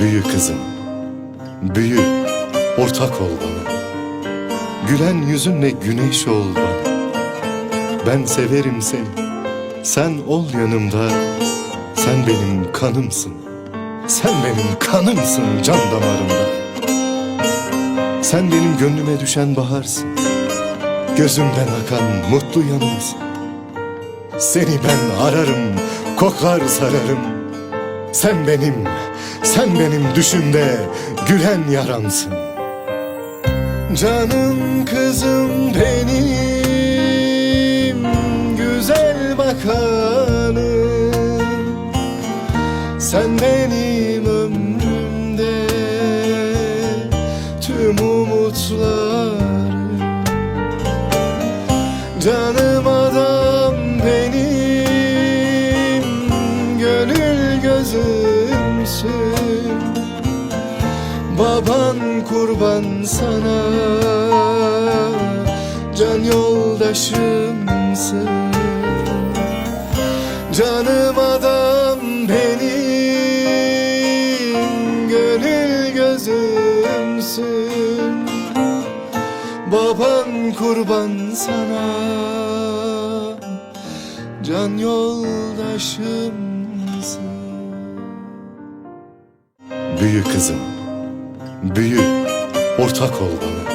Büyü kızım, büyü, ortak ol bana. Gülen yüzünle güneş ol bana. Ben severim seni, sen ol yanımda. Sen benim kanımsın, sen benim kanımsın can damarımda. Sen benim gönlüme düşen baharsın, gözümden akan mutlu yanımsın. Seni ben ararım, koklar sararım. Sen benim, sen benim düşümde gülen yaramsın. Canım kızım benim, güzel bakanım. Sen benim ömrümde tüm umutlarım. Canım adam Gönül gözümsün. Baban kurban sana Can yoldaşımsın. Canım adam benim Gönül gözümsün. Baban kurban sana Can yoldaşımsın Büyü kızım. Büyü. Ortak ol bana.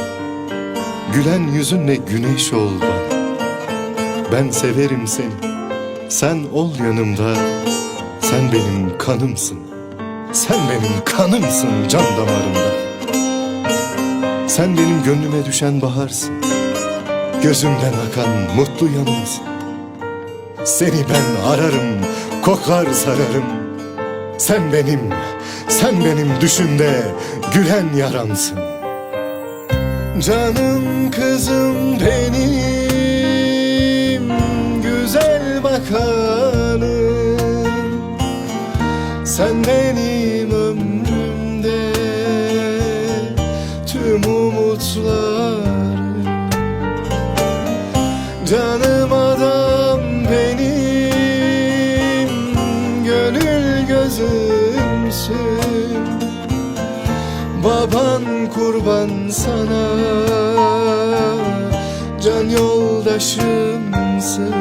Gülen yüzünle güneş ol bana. Ben severim seni. Sen ol yanımda. Sen benim kanımsın. Sen benim kanımsın can damarımda. Sen benim gönlüme düşen baharsın. Gözümden akan mutlu yanımsın Seni ben ararım, koklar sararım. Sen benim, sen benim düşümde gülen yaramsın Canım kızım benim Güzel bakanım. Sen benim ömrümde tüm umutlarım. Canım adam benim Gönül gözümsün Baban kurban sana Can yoldaşımsın